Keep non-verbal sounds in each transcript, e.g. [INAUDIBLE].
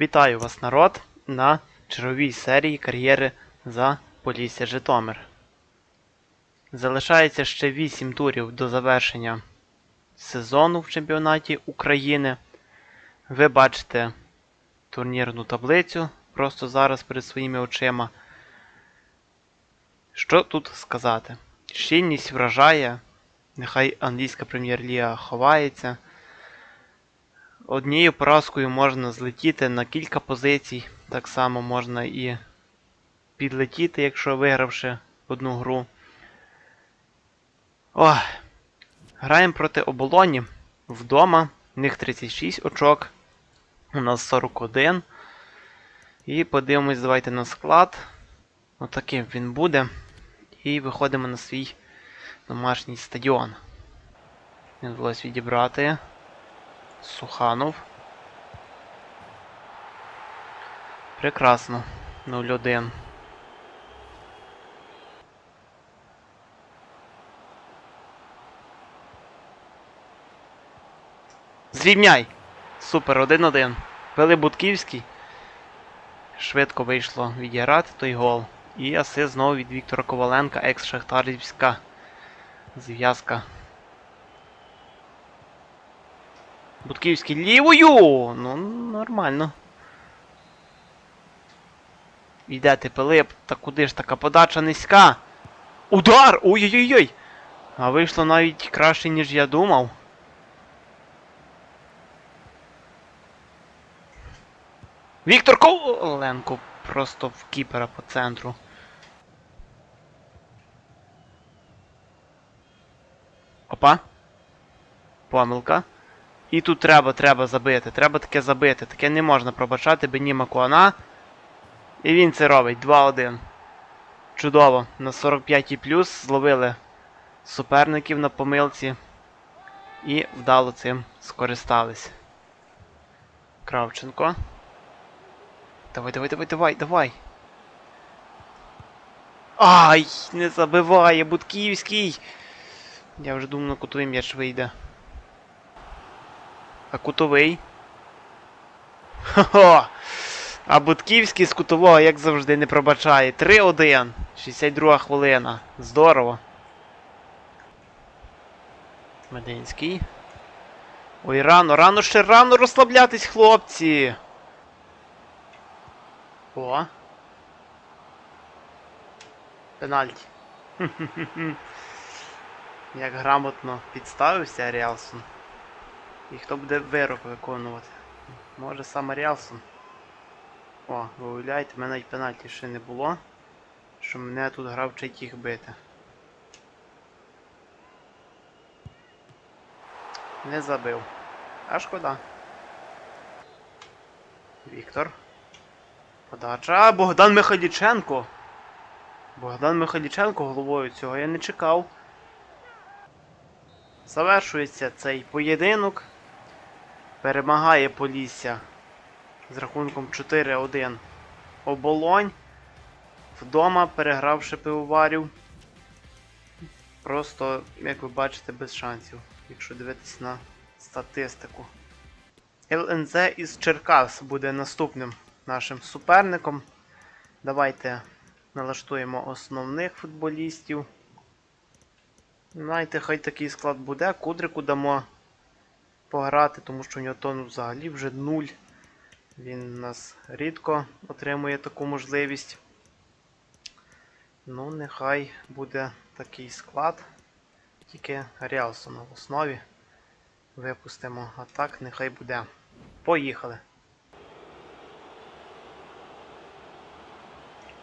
Вітаю вас, народ, на черговій серії кар'єри за Полісся Житомир. Залишається ще 8 турів до завершення сезону в чемпіонаті України. Ви бачите турнірну таблицю просто зараз перед своїми очима. Що тут сказати? Щільність вражає, нехай англійська прем'єр-ліга ховається. Однією поразкою можна злетіти на кілька позицій. Так само можна і підлетіти, якщо вигравши одну гру. Ох. Граємо проти оболоні вдома. В них 36 очок. У нас 41. І подивимось, давайте на склад. Отаким він буде. І виходимо на свій домашній стадіон. Не вдалося відібрати. Суханов. Прекрасно. 0-1. Звільняй! Супер, 1-1. Пили Будківський. Швидко вийшло відіграти той гол. І асист знову від Віктора Коваленка, екс-шахтарівська зв'язка. Будківський лівою! Ну, нормально. Йдете, Пилип, та куди ж така подача низька? Удар! Ой-ой-ой! А вийшло навіть краще, ніж я думав. Віктор Коваленко просто в кіпера по центру. Опа. Помилка. І тут треба, треба забити. Треба таке забити. Таке не можна пробачати Бені Макуана. І він це робить. 2-1. Чудово. На 45 плюс зловили суперників на помилці. І вдало цим скористались. Кравченко. Давай, давай, давай, давай, давай. Ай, не забиває, Будківський. Я вже думав, на кутовий м'яч вийде. А кутовий? Хо-хо! А Будківський з кутового, як завжди, не пробачає. 3-1. 62 хвилина. Здорово. Мединський. Ой, рано, рано ще рано розслаблятись, хлопці. О. Пенальті. [LAUGHS] Як грамотно підставився Ріалсон. І хто буде вирок виконувати? Може саме Ріалсон. О, ви уявляєте, в мене навіть пенальті ще не було. Що мене тут грав вчить їх бити. Не забив. А шкода. Віктор. Подача. Богдан Михайліченко. Богдан Михайліченко головою цього я не чекав. Завершується цей поєдинок. Перемагає Полісся з рахунком 4-1 оболонь. Вдома перегравши пивоварів. Просто, як ви бачите, без шансів, якщо дивитися на статистику. ЛНЗ із Черкас буде наступним нашим суперником. Давайте налаштуємо основних футболістів. Знаєте, хай такий склад буде. Кудрику дамо пограти, тому що у нього тонус взагалі вже нуль. Він у нас рідко отримує таку можливість. Ну, нехай буде такий склад. Тільки Ріалсона в основі. Випустимо. А так нехай буде. Поїхали.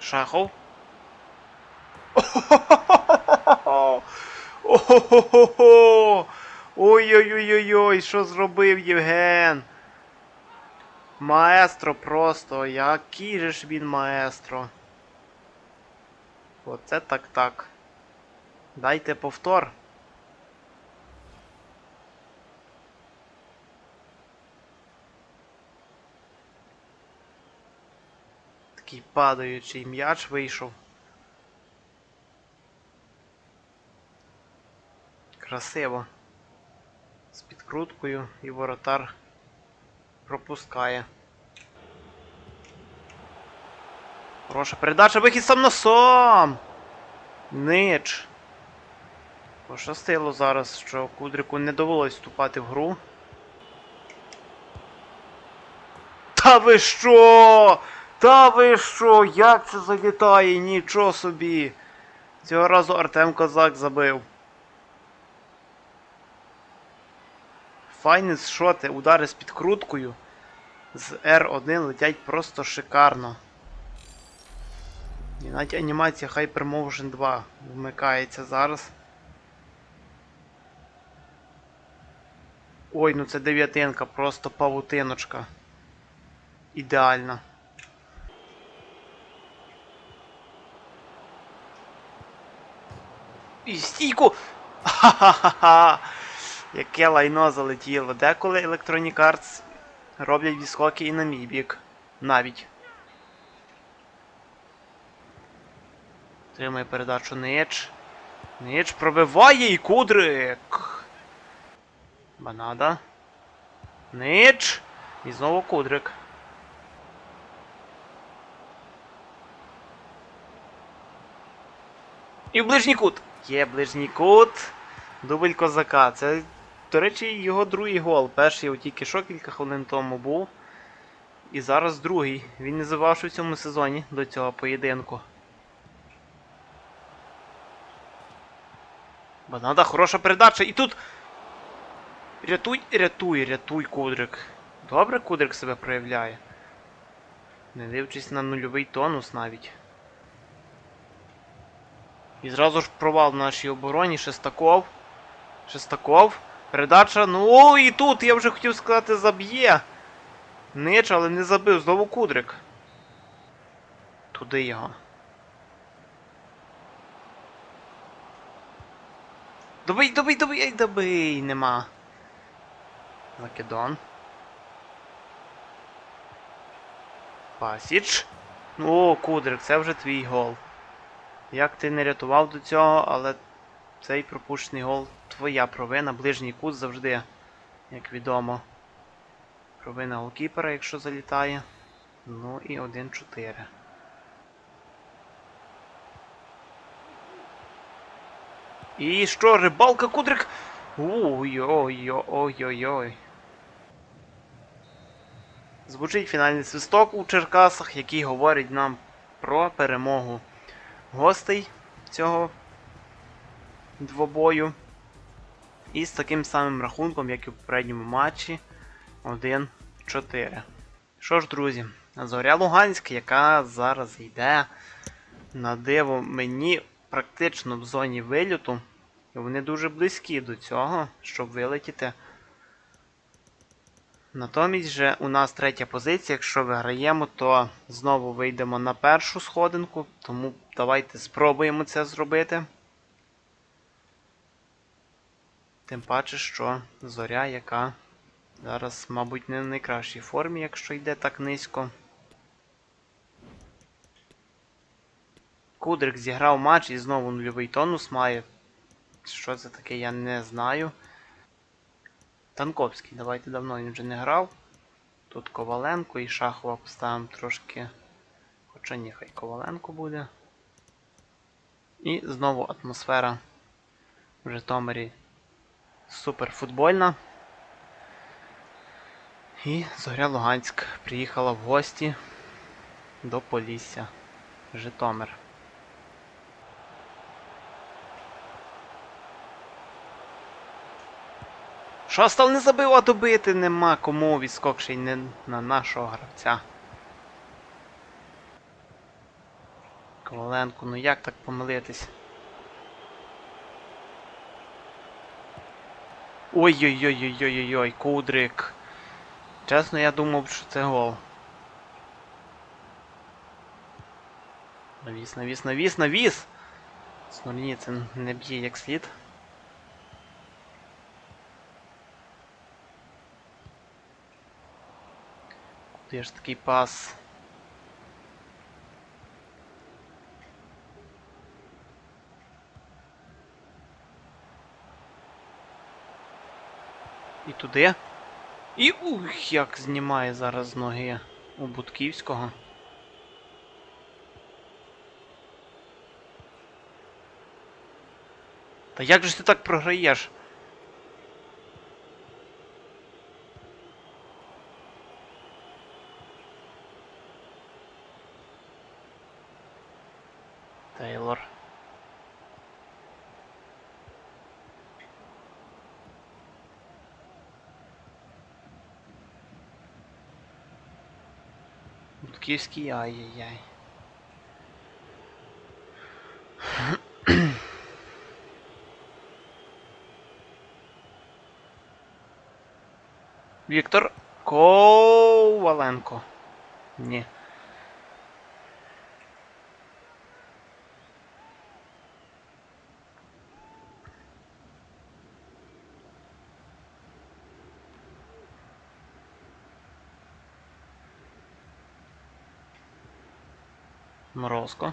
Шахов. Ого-го-го! [LAUGHS] [LAUGHS] Ой-ой-ой-ой, що зробив Євген? Маестро просто, який же ж він маестро. Оце так так. Дайте повтор. Такий падаючий м'яч вийшов. Красиво. З підкруткою і воротар пропускає. Хороша передача, вихід сам на сам. Нич. Пощастило зараз, що Кудрику не довелось вступати в гру. Та ви що? Та ви що? Як це залітає? Нічого собі. Цього разу Артем Козак забив. Файні шоти, удари з підкруткою. З R1 летять просто шикарно. І навіть анімація Hypermotion 2 вмикається зараз. Ой, ну це дев'ятинка, просто павутиночка. Ідеальна. І стійку! Ха-ха-ха! Яке лайно залетіло. Деколи Electronic Arts роблять відскоки і на мій бік. Навіть. Тримає передачу Нич. Нич пробиває і Кудрик. Банада. Нич. І знову Кудрик. І ближній кут. Є ближній кут. Дубль козака. Це, до речі, його другий гол. Перший от тільки що кілька хвилин тому був. І зараз другий. Він не забавши в цьому сезоні до цього поєдинку. Банада, хороша передача. І тут. Рятуй, рятуй, рятуй, Кудрик. Добре Кудрик себе проявляє. Не дивлячись на нульовий тонус навіть. І зразу ж провал в нашій обороні. Шестаков. Шестаков. Передача. Ну і тут я вже хотів сказати заб'є. Нич, але не забив. Знову Кудрик. Туди його. Добий, добий, добий, ай, добий, нема. Закидон. Пасіч. Ну, Кудрик, це вже твій гол. Як ти не рятував до цього, але цей пропущений гол твоя провина. Ближній кут завжди, як відомо. Провина голкіпера, якщо залітає. Ну і 1-4. І що, рибалка Кудрик? Ой-ой-ой-ой-ой-ой. Звучить фінальний свисток у Черкасах, який говорить нам про перемогу гостей цього двобою. І з таким самим рахунком, як і в попередньому матчі 1-4. Що ж, друзі, Зоря Луганськ, яка зараз йде на диво мені практично в зоні вильоту. І вони дуже близькі до цього, щоб вилетіти. Натомість же у нас третя позиція. Якщо виграємо, то знову вийдемо на першу сходинку. Тому давайте спробуємо це зробити. Тим паче, що зоря, яка зараз, мабуть, не в найкращій формі, якщо йде так низько. Кудрик зіграв матч і знову нульовий тонус має. Що це таке, я не знаю. Танковський, давайте давно він вже не грав. Тут Коваленко і Шахова поставимо трошки. Хоча ні, хай Коваленко буде. І знову атмосфера в Житомирі суперфутбольна. І Зоря Луганськ приїхала в гості до Полісся. Житомир. Шостал не забив, а добити нема кому відскок не на нашого гравця. Коваленко, ну як так помилитись? Ой-ой-ой-ой-ой-ой, Кудрик. Чесно, я думав, що це гол. Навіс, навіс, навіс, навіс! Снурні це не б'є як слід. Куди ж такий пас? туди. І ух, як знімає зараз ноги у Будківського. Та як же ти так програєш? Київський ай-яй-яй. Віктор Коваленко. Ні. Морозко.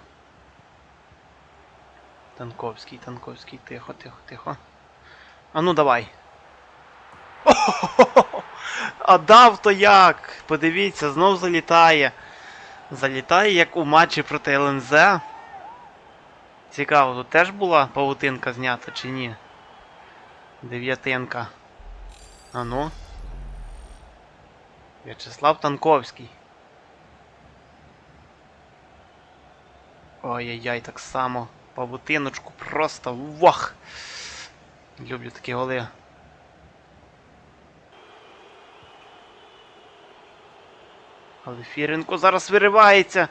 Танковський, Танковський, тихо, тихо, тихо. А ну давай. [LAUGHS] А дав то як? Подивіться, знов залітає. Залітає як у матчі проти ЛНЗ. Цікаво, тут теж була павутинка знята чи ні? Дев'ятинка. А ну. В'ячеслав Танковський. Ой-яй-яй, так само. Павутиночку просто вах! Люблю такі голи. Але Фіренко зараз виривається.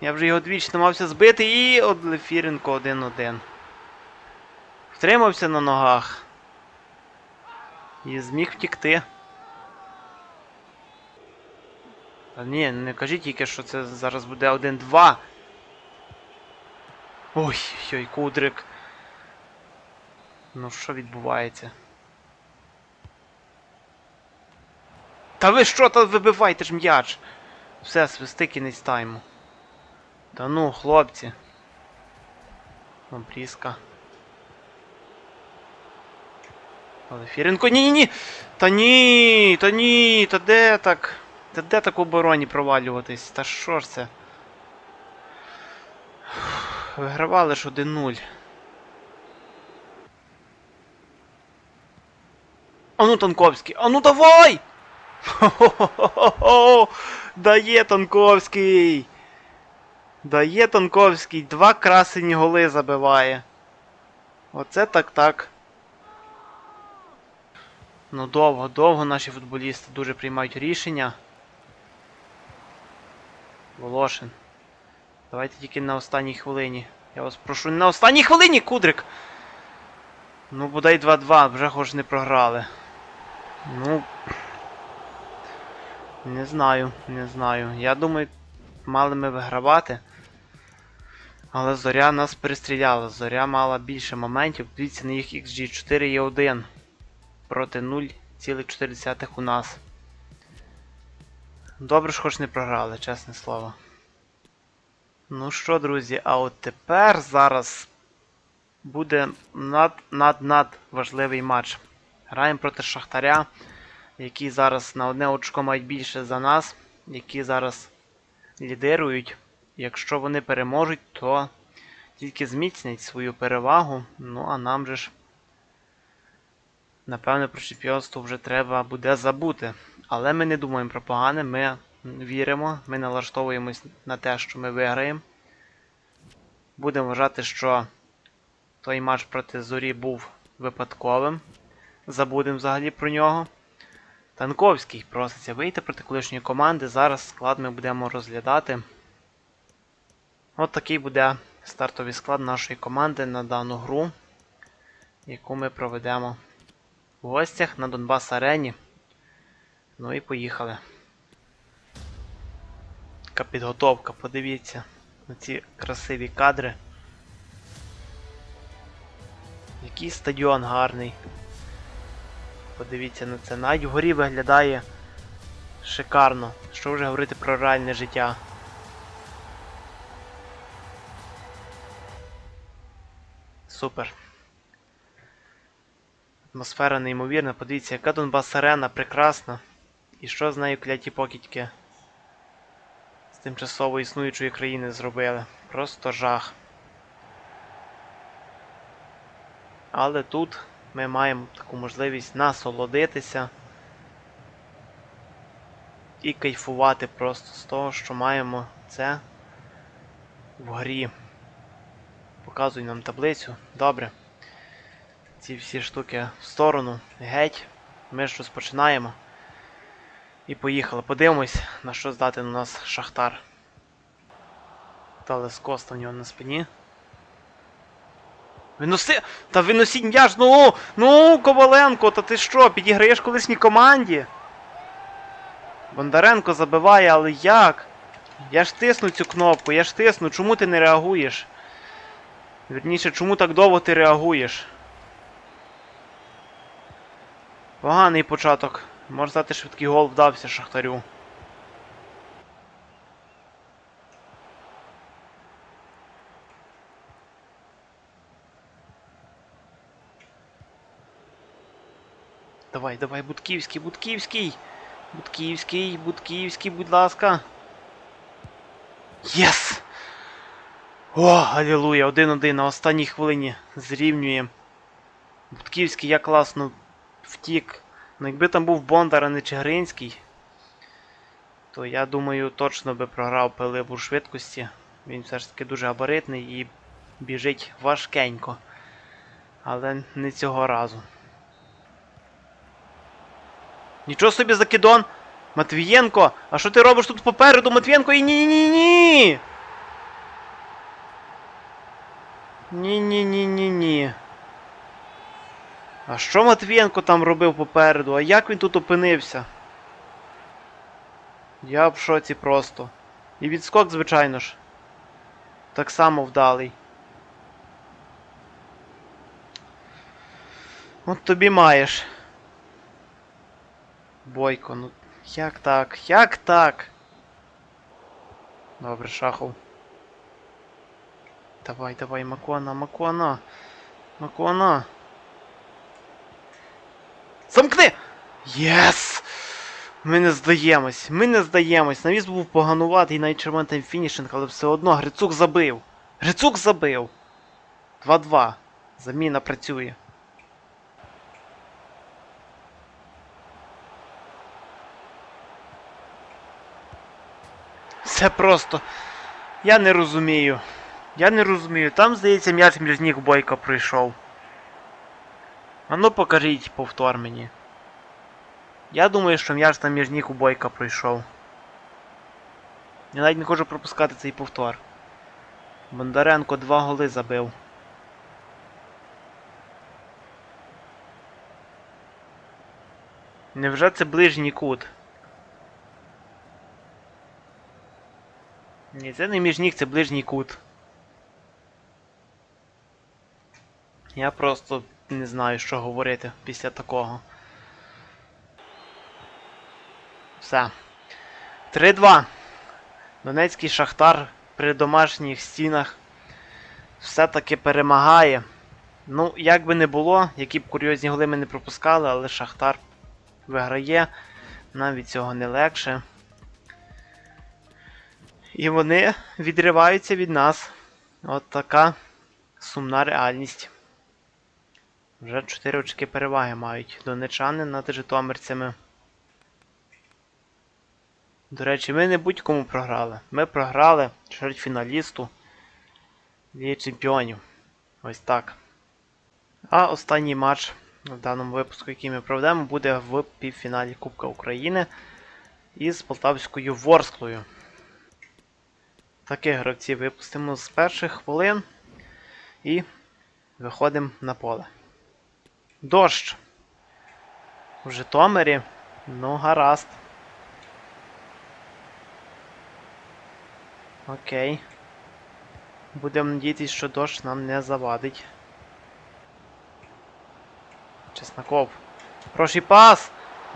Я вже його двічі намагався збити і от Лефіренко 1-1. Втримався на ногах. І зміг втікти. Та ні, не кажіть тільки, що це зараз буде 1-2. Ой, ой, кудрик. Ну що відбувається? Та ви що там вибивайте ж м'яч? Все, свисти кінець тайму. Та ну, хлопці. Обрізка. Але Фіренко, ні-ні-ні! Та ні! Та ні! Та де так? Та де так в обороні провалюватись? Та що ж це? Вигравали ж 1-0. Ану, Танковський! Ану давай! Хо-хо-хо-хо-хо! Дає Танковський! Дає Танковський! Два красені голи забиває. Оце так-так. Ну довго, довго наші футболісти дуже приймають рішення. Волошин. Давайте тільки на останній хвилині. Я вас прошу, на останній хвилині, Кудрик! Ну, бодай 2-2, вже хоч не програли. Ну. Не знаю, не знаю. Я думаю, мали ми вигравати. Але Зоря нас перестріляла. Зоря мала більше моментів. Дивіться, на їх XG 4 є 1 проти 0,4 у нас. Добре ж хоч не програли, чесне слово. Ну що, друзі, а от тепер зараз буде над-над-над важливий матч. Граємо проти Шахтаря, які зараз на одне очко мають більше за нас, які зараз лідирують. Якщо вони переможуть, то тільки зміцнять свою перевагу. Ну, а нам же ж, напевне, про чемпіонство вже треба буде забути. Але ми не думаємо про погане, ми віримо, ми налаштовуємось на те, що ми виграємо. Будемо вважати, що той матч проти Зорі був випадковим. Забудемо взагалі про нього. Танковський проситься вийти проти колишньої команди. Зараз склад ми будемо розглядати. От такий буде стартовий склад нашої команди на дану гру, яку ми проведемо в гостях на Донбас Арені. Ну і поїхали. Така підготовка, подивіться на ці красиві кадри. Який стадіон гарний. Подивіться на це. Навіть вгорі виглядає шикарно. Що вже говорити про реальне життя. Супер. Атмосфера неймовірна. Подивіться, яка Донбас Арена прекрасна. І що з нею кляті покидьки тимчасово існуючої країни зробили. Просто жах. Але тут ми маємо таку можливість насолодитися і кайфувати просто з того, що маємо це в грі. Показуй нам таблицю. Добре. Ці всі штуки в сторону, геть. Ми ж розпочинаємо. І поїхали. Подивимось, на що здати на нас Шахтар. Талес Коста в нього на спині. Виноси. Та виносіть м'яч, ну! Ну, Коваленко, та ти що, підіграєш колишній команді? Бондаренко забиває, але як? Я ж тисну цю кнопку, я ж тисну, чому ти не реагуєш? Вірніше, чому так довго ти реагуєш? Поганий початок. Можна сказати, швидкий гол вдався Шахтарю. Давай, давай, Будківський, Будківський! Будківський, Будківський, будь ласка. Єс! О, алілуя, 1-1 на останній хвилині зрівнює. Будківський я класно втік. Ну якби там був Бондар, а не Чигиринський, то я думаю точно би програв Пилип швидкості. Він все ж таки дуже габаритний і біжить важкенько. Але не цього разу. Нічого собі закидон! Матвієнко! А що ти робиш тут попереду? Матвієнко і ні-ні-ні-ні! Ні-ні-ні-ні-ні. А що Матвієнко там робив попереду? А як він тут опинився? Я в шоці просто. І відскок, звичайно ж. Так само вдалий. От тобі маєш. Бойко, ну як так? Як так? Добре, шахов. Давай, давай, Макона, Макона. Макона. Замкни! Єс! Ми не здаємось, ми не здаємось. Навіс був погануватий навіть червоний фінішинг, але все одно Грицук забив. Грицук забив. 2-2. Заміна працює. Це просто. Я не розумію. Я не розумію. Там, здається, м'яч між ніг бойка прийшов. А ну покажіть повтор мені. Я думаю, що м'яч там між ніг у бойка пройшов. Я навіть не хочу пропускати цей повтор. Бондаренко два голи забив. Невже це ближній кут? Ні, це не між ніг, це ближній кут. Я просто не знаю, що говорити після такого. Все. 3-2. Донецький Шахтар при домашніх стінах все-таки перемагає. Ну, як би не було, які б курйозні голи ми не пропускали, але Шахтар виграє. Нам від цього не легше. І вони відриваються від нас. От така сумна реальність. Вже 4 очки переваги мають донечани над житомирцями. До речі, ми не будь-кому програли. Ми програли чвертьфіналісту Ліги Чемпіонів. Ось так. А останній матч в даному випуску, який ми проведемо, буде в півфіналі Кубка України із Полтавською Ворсклою. Таких гравців випустимо з перших хвилин і виходимо на поле. Дощ. В Житомирі. Ну, гаразд. Окей. Будемо надіятися, що дощ нам не завадить. Чесноков. Хороший пас!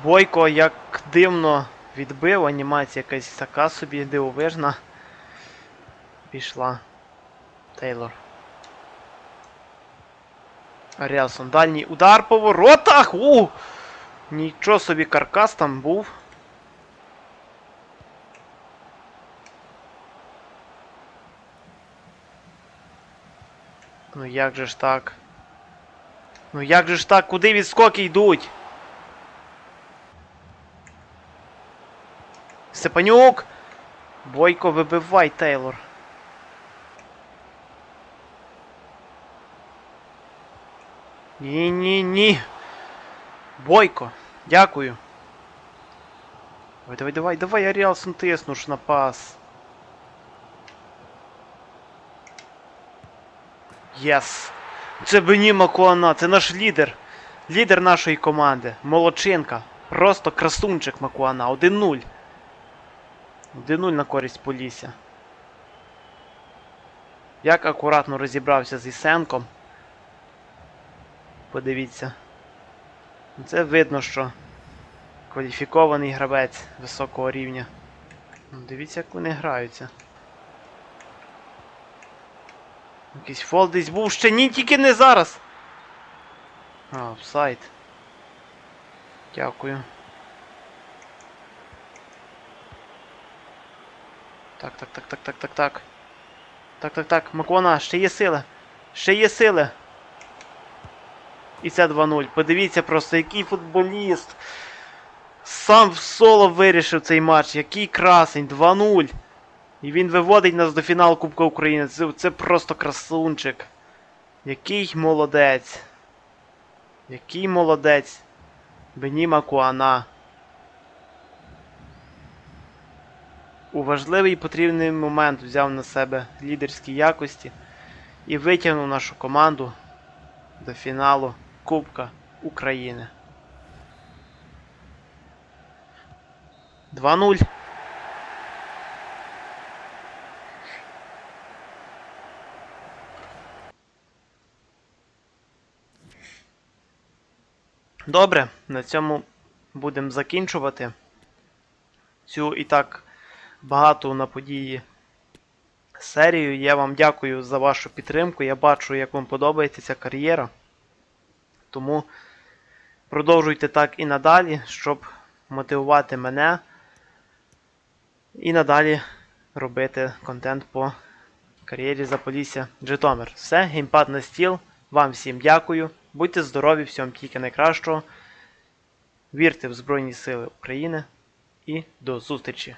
Бойко як дивно відбив, анімація якась така собі дивовижна. Пішла. Тейлор. Аріасон. Дальній удар по воротах! У! Нічого собі каркас там був. Ну як же ж так? Ну як же ж так, куди відскоки йдуть? Степанюк! Бойко, вибивай, Тейлор. Ні, ні, ні. Бойко, дякую. Давай, давай, давай, давай, Аріалсон тиснуш на пас. Єс. Це Бені Макуана, це наш лідер. Лідер нашої команди. Молодчинка. Просто красунчик Макуана. 1-0. 1-0 на користь Полісся. Як акуратно розібрався з Ісенком. Подивіться. Це видно, що кваліфікований гравець високого рівня. Ну, Дивіться, як вони граються. Якийсь фол десь був ще ні, тільки не зараз. А, офсайд. Дякую. Так, так, так, так, так, так, так. Так, так, так, Маквона, ще є сили. Ще є сили. І це 2-0. Подивіться просто, який футболіст. Сам в соло вирішив цей матч. Який красень. 2-0. І він виводить нас до фіналу Кубка України. Це, це просто красунчик. Який молодець. Який молодець. Беніма Куана. У важливий і потрібний момент взяв на себе лідерські якості і витягнув нашу команду до фіналу Кубка України. 2-0. Добре, на цьому будемо закінчувати цю і так багату на події серію. Я вам дякую за вашу підтримку. Я бачу, як вам подобається ця кар'єра. Тому продовжуйте так і надалі, щоб мотивувати мене і надалі робити контент по кар'єрі Заполісся Житомир. Все, геймпад на стіл. Вам всім дякую. Будьте здорові, всім тільки найкращого. Вірте в Збройні Сили України і до зустрічі!